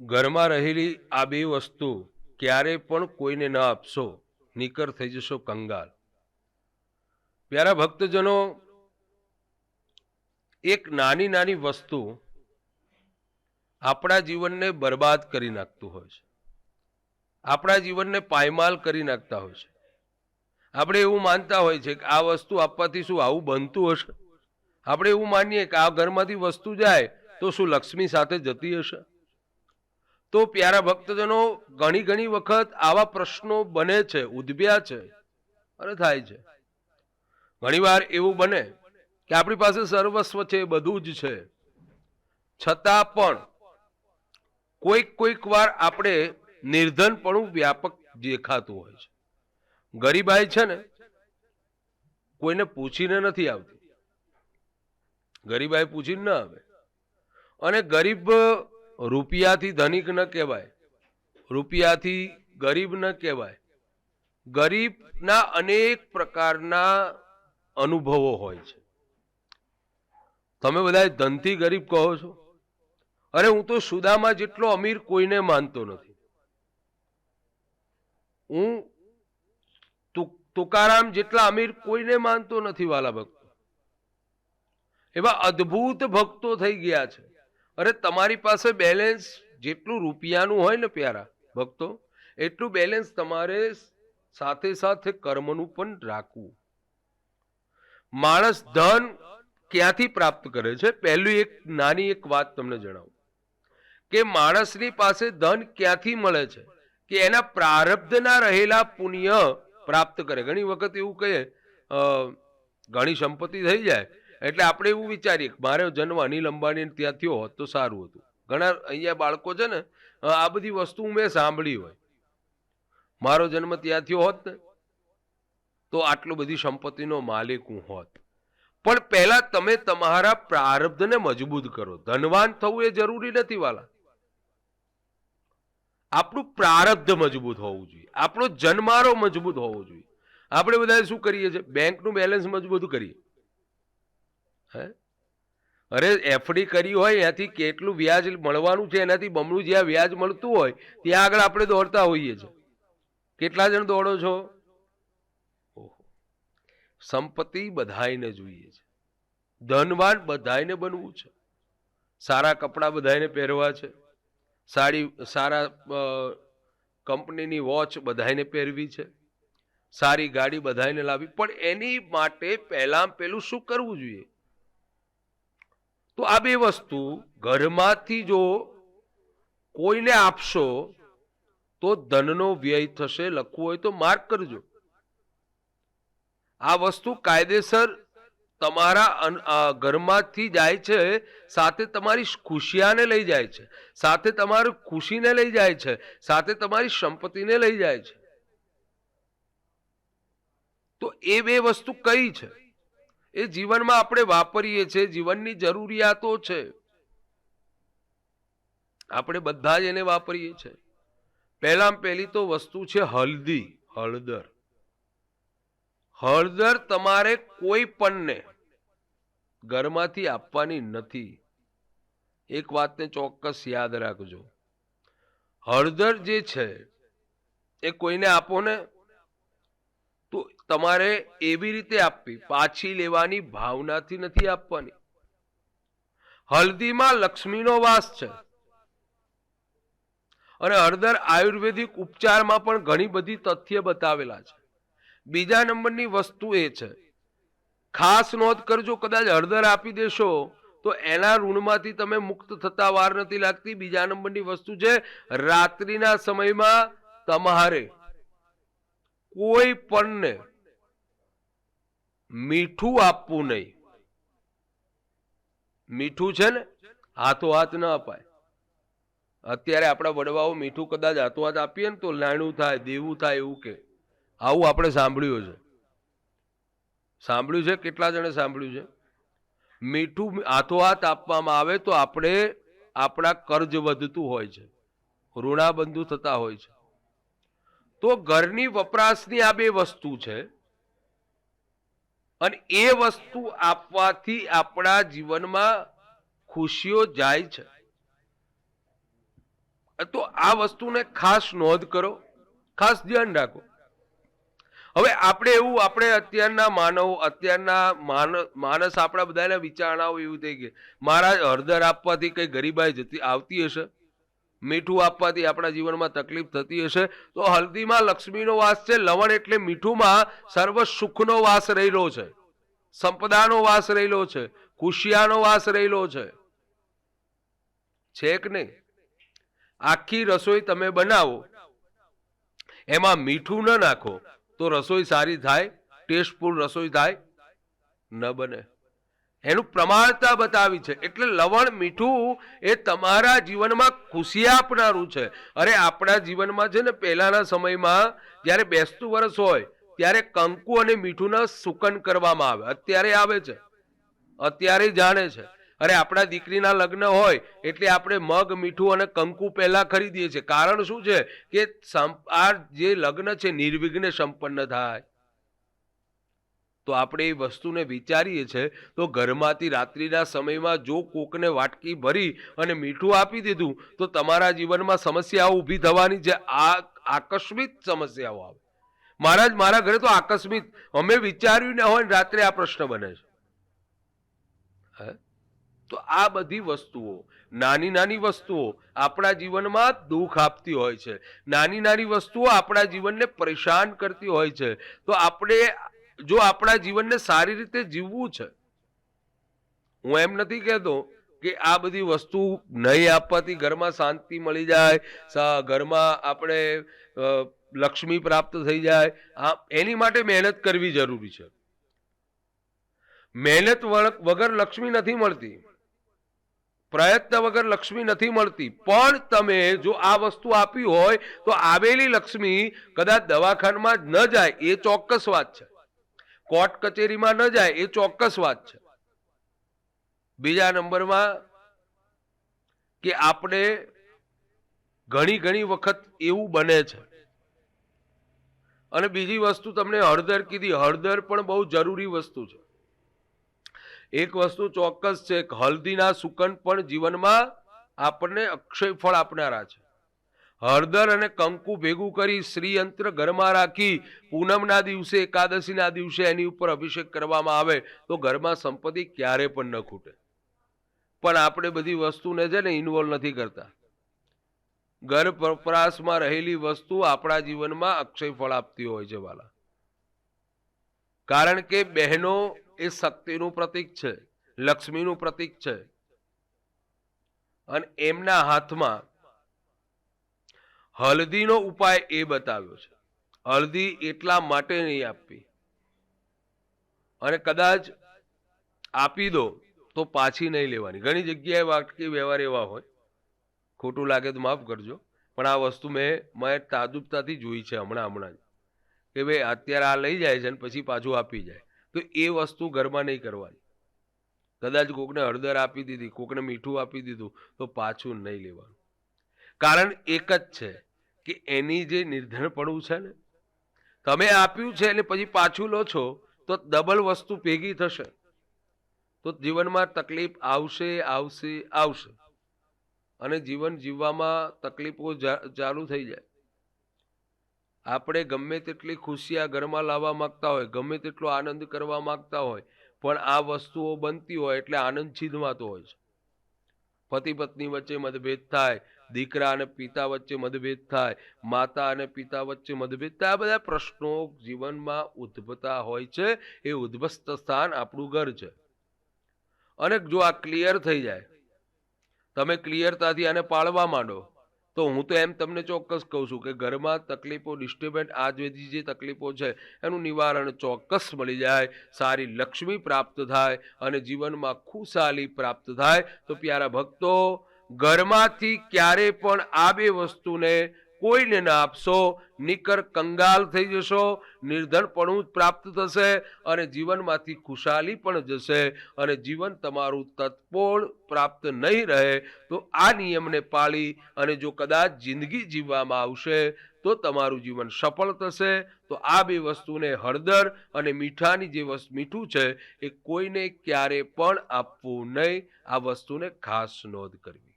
ઘરમાં રહેલી આ બે વસ્તુ ક્યારે પણ કોઈને ન આપશો, નીકર થઈ જશો કંગાલ. પ્યારા ભક્તજનો, એક નાની નાની વસ્તુ આપણા જીવનને બરબાદ કરી નાખતું હોય છે. આપણા જીવનને પાયમાલ કરી નાખતા હોય છે. આપણે એવું માનતા હોય છે કે આ વસ્તુ આપવાથી શું આવું બનતું હશે? આપણે એવું માનીએ કે આ ઘરમાંથી વસ્તુ જાય તો શું લક્ષ્મી સાથે જતી હશે? તો પ્યારા ભક્તજનો ઘણી ઘણી વખત આવા પ્રશ્નો બને છે, ઉદ્ભ્યા છે અને થાય છે. ઘણીવાર એવું બને કે આપણી પાસે સર્વસ્વ છે બધું જ છે. છતાં પણ કોઈક કોઈક વાર આપણે નિર્ધનપણું વ્યાપક દેખાતું હોય છે. ગરીબાઈ છે ને, કોઈને પૂછીને નથી આવતી. ગરીબાઈ પૂછીને ન આવે. અને ગરીબ રૂપિયાથી ધનિક ન કહેવાય. રૂપિયાથી ગરીબ ન કહેવાય. ગરીબના અનેક પ્રકારના અનુભવો હોય છે. તમે બધા ધનથી ગરીબ કહો છો? અરે હું તો સુદામાં જેટલો અમીર કોઈને માનતો નથી. હું તુકારામ જેટલા અમીર કોઈને માનતો નથી વાલા ભક્તો. એવા અદ્ભુત ભક્તો થઈ ગયા છે. અરે, તમારી પાસે બેલેન્સ જેટલું રૂપિયાનું હોય ને પ્યારા, ભક્તો, એટલું બેલેન્સ તમારે સાથે સાથે કર્મનું પણ રાખવું. માણસ ધન ક્યાંથી પ્રાપ્ત કરે છે? પહેલું એક નાની એક વાત તમને જણાવું. કે માણસની પાસે ધન ક્યાંથી મળે છે? કે એના પ્રારબ્ધના રહેલા પુણ્ય પ્રાપ્ત કરે. ઘણી વખત એવું કહે ઘણી સંપત્તિ થઈ જાય એટલે આપણે એવું વિચારીએ મારો જન્મ અનિલ અંબાણી ત્યાં થયો હોત તો સારું હતું. ઘણા અહીંયા બાળકો છે ને આ બધી વસ્તુ મેં સાંભળી હોય. મારો જન્મ ત્યાં થયો હોત ને, તો આટલો બધી સંપત્તિનો માલિક હું હોત. પણ પહેલા તમે તમારા પ્રારબ્ધને મજબૂત કરો. ધનવાન થવું એ જરૂરી નથી વાલા. આપણું પ્રારબ્ધ મજબૂત હોવું જોઈએ. આપણો જન્મારો મજબૂત હોવો જોઈએ. આપણે બધા શું કરીએ છીએ? બેંકનું બેલેન્સ મજબૂત કરીએ. હે? અરે એફડી કરી હોય એથી કેટલું વ્યાજ મળવાનું છે? એનાથી બમણું જ્યાં વ્યાજ મળતું હોય, ત્યાં આગળ આપણે દોડતા હોઈએ છીએ. કેટલા જણ દોડો છો? ઓહો. સંપત્તિ બધાયને જોઈએ છે. ધનવાન બધાયને બનવું છે. સારા કપડાં બધાયને પહેરવા છે. સાડી સારા કંપનીની વોચ બધાયને પહેરવી છે. સારી ગાડી બધાયને લાવવી. પણ એની માટે પહેલાં પેલું શું કરવું જોઈએ? તો આ બે વસ્તુ ઘરમાંથી જો કોઈને આપશો, તો ધનનો વ્યય થશે, લખવું હોય તો માર્ક કરજો. આ વસ્તુ કાયદેસર તમારા ઘરમાંથી જાય છે, સાથે તમારી ખુશિયાને લઈ જાય છે, સાથે તમારી ખુશીને લઈ જાય છે, સાથે તમારી સંપત્તિને લઈ જાય છે. તો એ બે વસ્તુ કઈ છે? એ જીવનમાં આપણે વાપરીએ છીએ, જીવનની જરૂરિયાતો છે. આપણે બધા જ એને વાપરીએ છીએ. પહેલામાં પહેલી તો વસ્તુ છે હલ્દી, હળદર. હળદર તમારે કોઈ પણને ઘરમાંથી આપવાની નથી. એક વાતને ચોક્કસ યાદ રાખજો. હળદર જે છે, એ કોઈને આપો ને તો તમારે એવી રીતે આપવી. પાછી લેવાની ભાવનાથી નથી આપવાની. હલ્દીમાં લક્ષ્મીનો વાસ છે. અને હળદર આયુર્વેદિક ઉપચારમાં પણ ઘણી બધી તથ્ય બતાવેલા છે. બીજા નંબરની વસ્તુ એ છે. ખાસ નોંધ કરજો, કદાચ હળદર આપી દેશો, તો એના ઋણમાંથી તમે મુક્ત થતા વાર નથી લાગતી. બીજા નંબરની વસ્તુ છે, રાત્રિના સમયમાં તમારે કોઈ પણને મીઠું આપવું નહીં. મીઠું છે ને, હાથો હાથ ન અપાય. અત્યારે આપણા વડવાઓ મીઠું કદાચ હાથો હાથ આપીએ ને તો લાણું થાય, દેવું થાય એવું કે. આવું આપણે સાંભળ્યું છે સાંભળ્યું છે? કેટલા જણે સાંભળ્યું છે? મીઠું હાથો હાથ આપવામાં આવે તો આપણે આપણા કર્જ વધતું હોય છે. ઋણાબંધુ થતા હોય છે. તો ઘરની વપરાશની આ બે વસ્તુ છે. અને એ વસ્તુ આપવાથી આપણા જીવનમાં ખુશીઓ જાય છે. તો આ વસ્તુને ખાસ નોંધ કરો, ખાસ ધ્યાન રાખો. હવે આપણે એવું, આપણે અત્યારના માનવ, અત્યારના માણસ આપણા બધાના વિચારણાઓ એવું થઈ ગઈ. મારા હળદર આપવાથી કઈ ગરીબાઈ જતી, આવતી હશે? મીઠું આપવાથી આપણા જીવનમાં તકલીફ થતી હશે. તો હલ્દીમાં લક્ષ્મીનો વાસ છે, લવણ એટલે મીઠુંમાં સર્વ સુખનો વાસ રહેલો છે. સંપદાનો વાસ રહેલો છે, ખુશિયાનો વાસ રહેલો છે. છે કે નહીં? આખી રસોઈ તમે બનાવો, એમાં મીઠું ન નાખો, તો રસોઈ સારી થાય, ટેસ્ટફુલ રસોઈ થાય, ન બને. એનું પ્રમાણતા બતાવી છે. એટલે લવણ, મીઠું એ તમારા જીવનમાં ખુશી આપનારું છે. અરે, આપણા જીવનમાં છે ને, પહેલાના સમયમાં જ્યારે બેસતું વર્ષ હોય, ત્યારે કંકુ અને મીઠુંના સુકન કરવામાં આવે. અત્યારે આવે છે. અત્યારે જાણે છે. અરે, આપણા દીકરીના લગ્ન હોય, એટલે આપણે મગ, મીઠું અને કંકુ પહેલાં ખરીદીએ છીએ. કારણ શું છે કે આ જે લગ્ન છે, નિર્વિઘ્ને સંપન્ન થાય. તો આપણે એ વસ્તુને વિચારીએ છીએ તો ઘરમાંથી રાત્રિના સમયમાં જો કોકને વાટકી ભરી અને મીઠું આપી દીધું, તો તમારા જીવનમાં સમસ્યાઓ ઊભી થવાની છે આ આકસ્મિક સમસ્યાઓ આવે. મારા મારા ઘરે તો આકસ્મિક. અમે વિચાર્યું ન હોય રાત્રે આ પ્રશ્ન બને છે? તો આ બધી વસ્તુઓ, નાની નાની વસ્તુઓ આપણા જીવનમાં દુઃખ આપતી હોય છે. નાની નાની વસ્તુઓ આપણા જીવનને પરેશાન કરતી હોય છે. તો આપણે જો આપણા જીવનને સારી રીતે જીવવું છે, હું એમ નથી કહેતો કે આ બધી વસ્તુ નહીં આપવાથી ઘરમાં શાંતિ મળી જાય ઘરમાં આપણે લક્ષ્મી પ્રાપ્ત થઈ જાય. આ એની માટે મહેનત કરવી જરૂરી છે. મહેનત વગર લક્ષ્મી નથી મળતી. પ્રયત્ન વગર લક્ષ્મી નથી મળતી. પણ તમે જો આ વસ્તુ આપી હોય, તો આવેલી લક્ષ્મી કદાચ દવાખાનામાં ન જાય, એ ચોક્કસ વાત છે. કોર્ટ કચેરીમાં ન જાય, એ ચોક્કસ વાત છે. બીજા નંબરમાં કે આપણે ઘણી ઘણી વખત એવું બને છે. અને બીજી વસ્તુ તમને હળદર કીધી, હળદર પણ બહુ જરૂરી વસ્તુ છે. એક વસ્તુ ચોક્કસ છે હલ્દીના સુકન પણ જીવનમાં આપણને અક્ષય ફળ આપનારા છે. હળદર અને કંકુ ભેગું કરી શ્રીયંત્ર ઘરમાં રાખી પૂનમના દિવસે, એકાદશીના દિવસે એની ઉપર અભિષેક કરવામાં આવે, તો ઘરમાં સંપત્તિ ક્યારે પણ ન ખૂટે. પણ આપણે બધી વસ્તુને છે ને ઇન્વોલ્વ નથી કરતા. ઘર વપરાશમાં રહેલી વસ્તુ આપણા જીવનમાં અક્ષય ફળ આપતી હોય છે, વાલા. કારણ કે બહેનો એ શક્તિનું પ્રતીક છે, લક્ષ્મીનું પ્રતીક છે. અને એમના હાથમાં હલ્દીનો ઉપાય એ બતાવ્યો છે. હલ્દી એટલા માટે નહીં આપવી. અને કદાચ આપી દો તો પાછી નહીં લેવાની. ઘણી જગ્યાએ વાટકી વ્યવહાર એવા હોય. ખોટું લાગે તો માફ કરજો. પણ આ વસ્તુ મેં મેં તાજુબતાથી જોઈ છે હમણાં હમણાં કે ભાઈ અત્યારે આ લઈ જાય છે અને પછી પાછું આપી જાય. તો એ વસ્તુ ઘરમાં નહીં કરવાની. કદાચ કોકને હળદર આપી દીધી, કોકને મીઠું આપી દીધું તો પાછું નહીં લેવાનું. કારણ એક જ છે. કે એની જે નિર્ધનપણું છે ને, તમે આપ્યું છે અને પછી પાછું લો છો, તો ડબલ વસ્તુ ભેગી થશે. તો જીવનમાં તકલીફ આવશે આવશે આવશે. અને જીવન જીવવામાં તકલીફો ચાલુ થઈ જાય. આપણે ગમે તેટલી ખુશિયા ઘરમાં લાવવા માગતા હોય, ગમે તેટલો આનંદ કરવા માગતા હોય, પણ આ વસ્તુઓ બનતી હોય એટલે આનંદ છીનવાતો હોય છે. પતિ પત્ની વચ્ચે મતભેદ થાય દીકરા અને પિતા વચ્ચે મતભેદ થાય, માતા અને પિતા વચ્ચે મતભેદ થાય, આ બધા પ્રશ્નો જીવનમાં ઉદ્ભવતા હોય છે. એ ઉદ્ભસ્ત સ્થાન આપણું ઘર છે. અને જો આ ક્લિયર થઈ જાય, તમે ક્લિયરતાથી આને પાળવા માંડો, તો હું તો એમ તમને ચોક્કસ કહું છું કે ઘરમાં તકલીફો ડિસ્ટર્બન્ટ આ જે જે તકલીફો છે, એનું નિવારણ ચોક્કસ મળી જાય, સારી લક્ષ્મી પ્રાપ્ત થાય અને જીવનમાં ખુશાલી પ્રાપ્ત થાય. તો પ્યારા ભક્તો ઘરમાંથી ક્યારે પણ આ બે વસ્તુને કોઈને ના આપશો, નિકર કંગાલ થઈ જશો, નિર્ધનપણું પ્રાપ્ત થશે અને જીવનમાંથી ખુશાલી પણ જશે અને જીવન તમારું તત્પોળ પ્રાપ્ત નહીં રહે, તો આ નિયમને પાળી અને જો કદાચ જિંદગી જીવવામાં આવશે, તો તમારું જીવન સફળ થશે. તો આ બે વસ્તુને હળદર અને મીઠાની જે વસ્તુ મીઠું છે, એ કોઈને ક્યારે પણ આપવું નહીં. આ વસ્તુને ખાસ નોંધ કરવી.